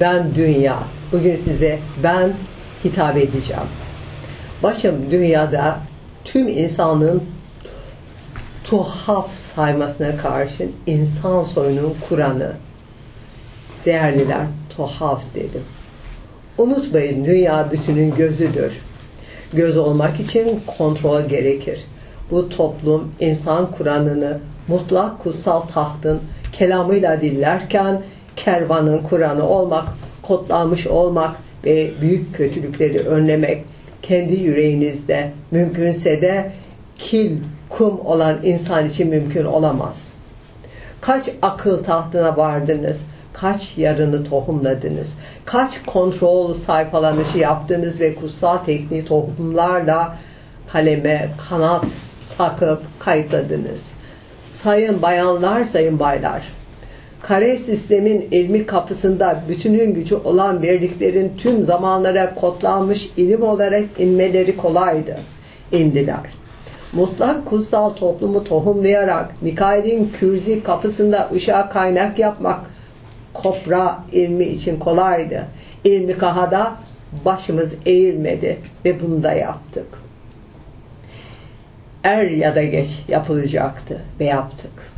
Ben dünya. Bugün size ben hitap edeceğim. Başım dünyada tüm insanlığın tuhaf saymasına karşın insan soyunun Kur'an'ı. Değerliler tuhaf dedim. Unutmayın dünya bütünün gözüdür. Göz olmak için kontrol gerekir. Bu toplum insan Kur'an'ını mutlak kutsal tahtın kelamıyla dinlerken kervanın Kur'an'ı olmak, kodlanmış olmak ve büyük kötülükleri önlemek kendi yüreğinizde mümkünse de kil, kum olan insan için mümkün olamaz. Kaç akıl tahtına vardınız, kaç yarını tohumladınız, kaç kontrol sayfalanışı yaptınız ve kutsal tekniği tohumlarla kaleme kanat takıp kayıtladınız. Sayın bayanlar, sayın baylar, kare sistemin ilmi kapısında bütünün gücü olan verdiklerin tüm zamanlara kodlanmış ilim olarak inmeleri kolaydı. İndiler. Mutlak kutsal toplumu tohumlayarak Mikail'in kürzi kapısında ışığa kaynak yapmak kopra ilmi için kolaydı. İlmi kahada başımız eğilmedi ve bunu da yaptık. Er ya da geç yapılacaktı ve yaptık.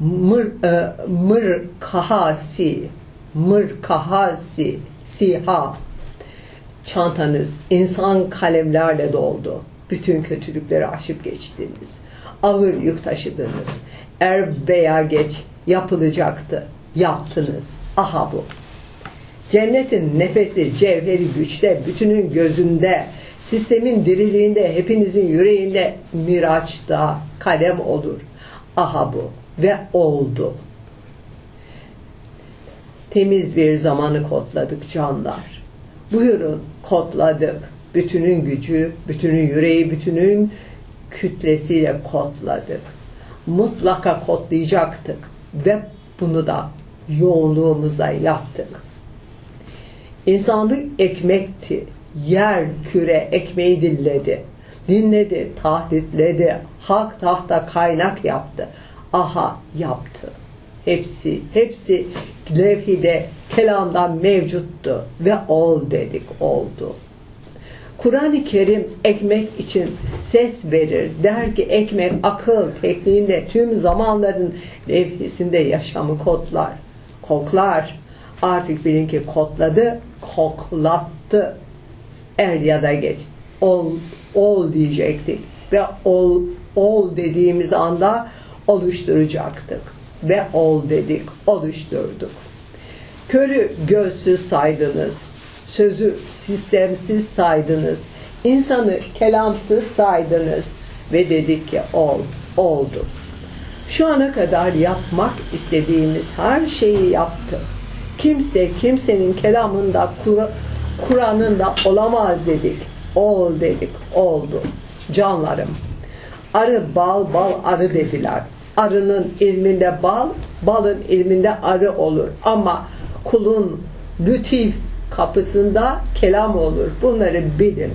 Mır, e, mır kahasi, mır kahasi, siha çantanız insan kalemlerle doldu. Bütün kötülükleri aşıp geçtiniz. Ağır yük taşıdınız. Er veya geç yapılacaktı. Yaptınız. Aha bu. Cennetin nefesi, cevheri güçte, bütünün gözünde, sistemin diriliğinde, hepinizin yüreğinde, miraçta kalem olur. Aha bu. Ve oldu. Temiz bir zamanı kodladık canlar. Buyurun kodladık. Bütünün gücü, bütünün yüreği, bütünün kütlesiyle kodladık. Mutlaka kodlayacaktık. Ve bunu da yoğunluğumuzla yaptık. İnsanlık ekmekti. Yer küre ekmeği dilledi. Dinledi, tahlitledi. Hak tahta kaynak yaptı. Aha yaptı. Hepsi, hepsi levhide, kelamdan mevcuttu. Ve ol dedik, oldu. Kur'an-ı Kerim ekmek için ses verir. Der ki ekmek akıl tekniğinde tüm zamanların levhisinde yaşamı kodlar. Koklar. Artık bilin ki kodladı, koklattı. Er ya da geç. Ol, ol diyecektik. Ve ol, ol dediğimiz anda oluşturacaktık. Ve ol dedik, oluşturduk. Körü gözsüz saydınız sözü sistemsiz saydınız. İnsanı kelamsız saydınız. Ve dedik ki ol, oldu. Şu ana kadar yapmak istediğimiz her şeyi yaptı. Kimse kimsenin kelamında, Kur'an'ında olamaz dedik. Ol dedik, oldu. Canlarım. Arı bal, bal arı dediler. Arının ilminde bal, balın ilminde arı olur. Ama kulun lütif, kapısında kelam olur. Bunları bilin.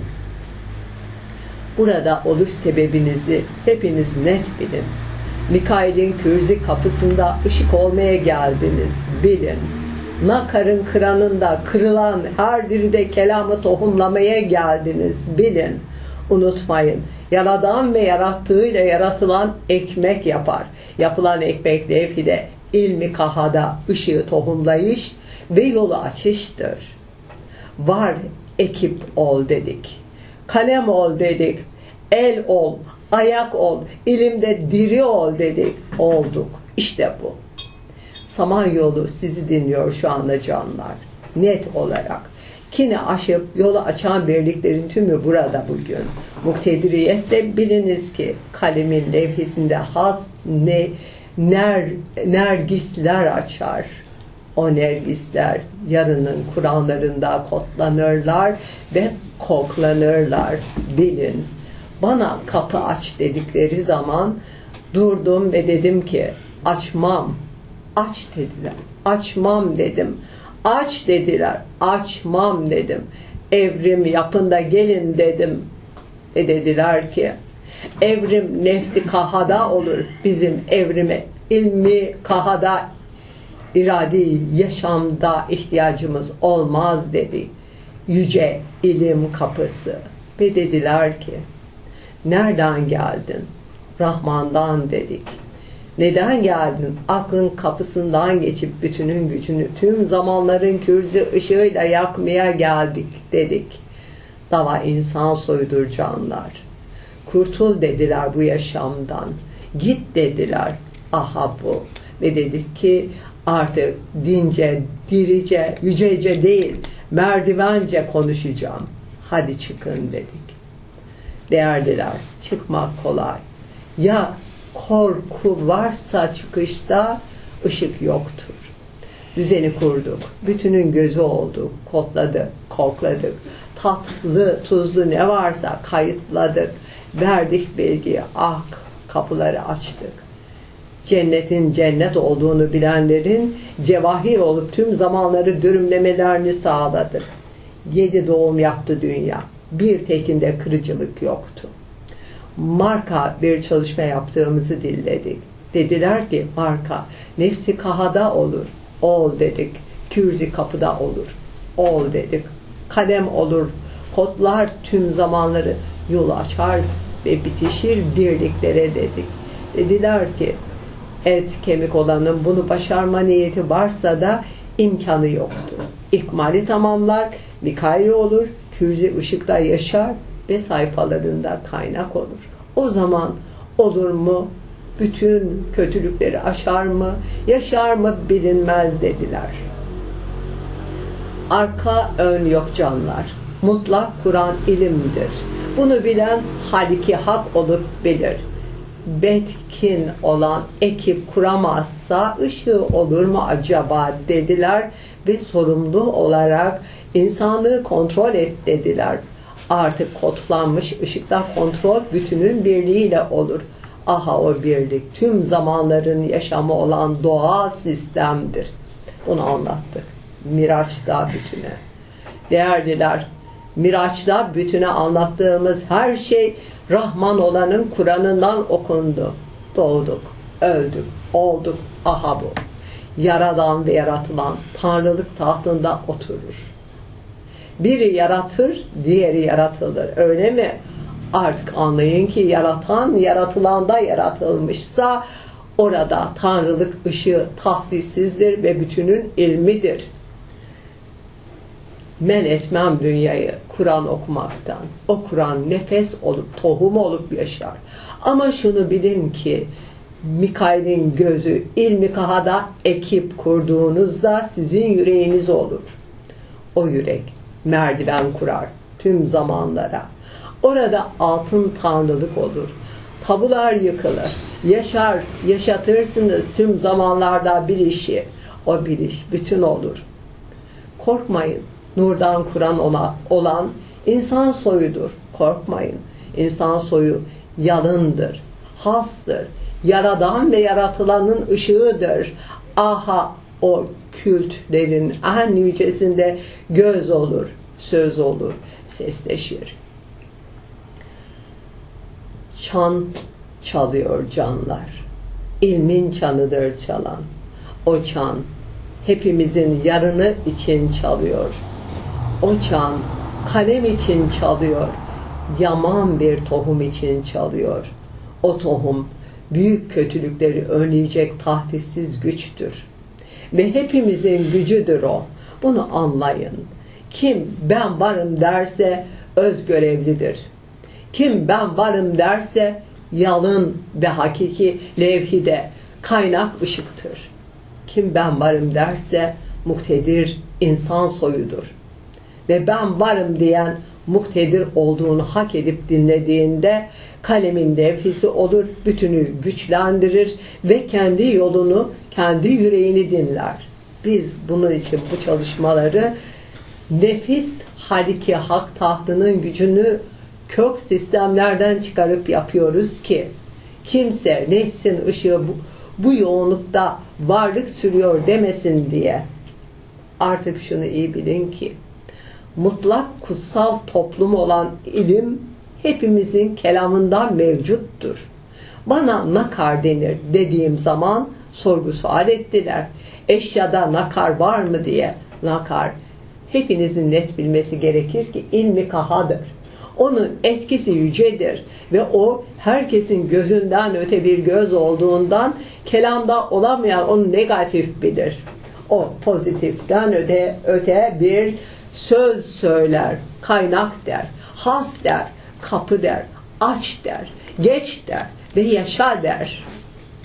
Burada oluş sebebinizi hepiniz net bilin. Mikail'in kürzi kapısında ışık olmaya geldiniz. Bilin. Nakar'ın kıranında kırılan her diride kelamı tohumlamaya geldiniz. Bilin. Unutmayın. Yaradan ve yarattığıyla yaratılan ekmek yapar. Yapılan ekmek levhide ilmi kahada ışığı tohumlayış ve yolu açıştır var ekip ol dedik. Kalem ol dedik. El ol, ayak ol, ilimde diri ol dedik. Olduk. İşte bu. Samanyolu sizi dinliyor şu anda canlar. Net olarak. Kine aşıp yolu açan birliklerin tümü burada bugün. Muktediriyette biliniz ki kalemin levhisinde has ne, ner, nergisler açar o nergisler yarının Kur'anlarında kodlanırlar ve koklanırlar. Bilin. Bana kapı aç dedikleri zaman durdum ve dedim ki açmam. Aç dediler. Açmam dedim. Aç dediler. Açmam dedim. Evrim yapında gelin dedim. E dediler ki evrim nefsi kahada olur. Bizim evrimi ilmi kahada iradi yaşamda ihtiyacımız olmaz dedi. Yüce ilim kapısı. Ve dediler ki, nereden geldin? Rahman'dan dedik. Neden geldin? Aklın kapısından geçip bütünün gücünü tüm zamanların kürzü ışığıyla yakmaya geldik dedik. Dava insan soyudur canlar. Kurtul dediler bu yaşamdan. Git dediler. Aha bu. Ve dedik ki artık dince, dirice, yücece değil merdivence konuşacağım. Hadi çıkın dedik. Değerliler, çıkmak kolay. Ya korku varsa çıkışta ışık yoktur. Düzeni kurduk. Bütünün gözü olduk. Kodladık, kokladık. Tatlı, tuzlu ne varsa kayıtladık. Verdik bilgiyi. Ah kapıları açtık. Cennetin cennet olduğunu bilenlerin cevahir olup tüm zamanları dürümlemelerini sağladık. Yedi doğum yaptı dünya. Bir tekinde kırıcılık yoktu marka bir çalışma yaptığımızı dilledik. Dediler ki marka nefsi kahada olur. Ol dedik. Kürzi kapıda olur. Ol dedik. Kalem olur. Kodlar tüm zamanları yol açar ve bitişir birliklere dedik. Dediler ki et kemik olanın bunu başarma niyeti varsa da imkanı yoktu. İkmali tamamlar, Mikail olur, kürzi ışıkta yaşar ve sayfalarında kaynak olur. O zaman olur mu? Bütün kötülükleri aşar mı? Yaşar mı? Bilinmez dediler. Arka ön yok canlar. Mutlak Kur'an ilimdir. Bunu bilen haliki hak olup bilir. Betkin olan ekip kuramazsa ışığı olur mu acaba dediler ve sorumlu olarak insanlığı kontrol et dediler artık kodlanmış ışıklar kontrol bütünün birliğiyle olur. Aha o birlik tüm zamanların yaşamı olan doğal sistemdir. Bunu anlattık. Miraç'ta bütüne. Değerliler, Miraç'ta bütüne anlattığımız her şey Rahman olanın Kur'an'ından okundu. Doğduk, öldük, olduk. Aha bu. Yaradan ve yaratılan Tanrılık tahtında oturur. Biri yaratır, diğeri yaratılır. Öyle mi? Artık anlayın ki yaratan yaratılanda yaratılmışsa orada tanrılık ışığı tahdissizdir ve bütünün ilmidir. Men etmem dünyayı Kur'an okumaktan. O Kur'an nefes olup tohum olup yaşar. Ama şunu bilin ki Mikail'in gözü ilmi kahada ekip kurduğunuzda sizin yüreğiniz olur. O yürek merdiven kurar tüm zamanlara. Orada altın tanrılık olur. Tabular yıkılır. Yaşar, yaşatırsınız tüm zamanlarda bir işi. O bir iş bütün olur. Korkmayın. Nurdan Kur'an olan insan soyudur. Korkmayın. İnsan soyu yalındır, hastır. Yaradan ve yaratılanın ışığıdır. Aha o kültlerin en yücesinde göz olur, söz olur, sesleşir. Çan çalıyor canlar. İlmin çanıdır çalan. O çan hepimizin yarını için çalıyor. O çan kalem için çalıyor. Yaman bir tohum için çalıyor. O tohum büyük kötülükleri önleyecek tahdissiz güçtür ve hepimizin gücüdür o. Bunu anlayın. Kim ben varım derse öz görevlidir. Kim ben varım derse yalın ve hakiki levhide kaynak ışıktır. Kim ben varım derse muktedir insan soyudur. Ve ben varım diyen muktedir olduğunu hak edip dinlediğinde kalemin levhisi olur, bütünü güçlendirir ve kendi yolunu, kendi yüreğini dinler. Biz bunun için bu çalışmaları nefis haliki hak tahtının gücünü kök sistemlerden çıkarıp yapıyoruz ki kimse nefsin ışığı bu, bu yoğunlukta varlık sürüyor demesin diye. Artık şunu iyi bilin ki mutlak kutsal toplum olan ilim hepimizin kelamından mevcuttur. Bana nakar denir dediğim zaman sorgu sual ettiler. Eşyada nakar var mı diye. Nakar hepinizin net bilmesi gerekir ki ilmi kahadır. Onun etkisi yücedir ve o herkesin gözünden öte bir göz olduğundan kelamda olamayan onu negatif bilir. O pozitiften öte, öte bir söz söyler, kaynak der, has der, kapı der, aç der, geç der ve yaşa der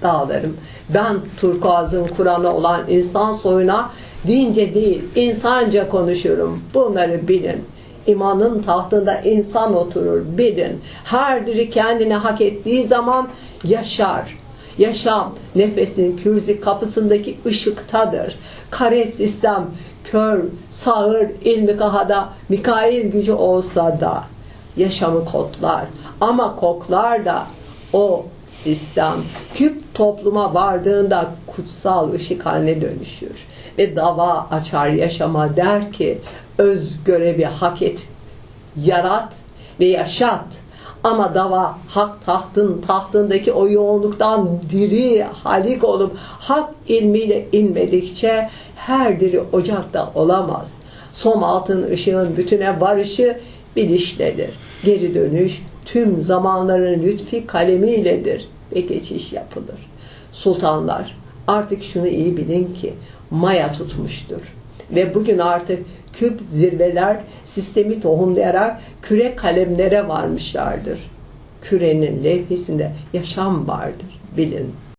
dağlarım. Ben turkuazın Kur'an'ı olan insan soyuna dince değil, insanca konuşurum. Bunları bilin. İmanın tahtında insan oturur, bilin. Her biri kendine hak ettiği zaman yaşar. Yaşam nefesin kürzi kapısındaki ışıktadır. Kare sistem kör, sağır, ilmi kahada Mikail gücü olsa da yaşamı kodlar. Ama koklar da o sistem küp topluma vardığında kutsal ışık haline dönüşür. Ve dava açar yaşama der ki öz görevi hak et, yarat ve yaşat. Ama dava hak tahtın tahtındaki o yoğunluktan diri halik olup hak ilmiyle inmedikçe her diri ocakta olamaz. Som altın ışığın bütüne varışı bilişledir. Geri dönüş tüm zamanların lütfi kalemiyledir ve geçiş yapılır. Sultanlar artık şunu iyi bilin ki maya tutmuştur. Ve bugün artık küp zirveler sistemi tohumlayarak küre kalemlere varmışlardır. Kürenin levhesinde yaşam vardır bilin.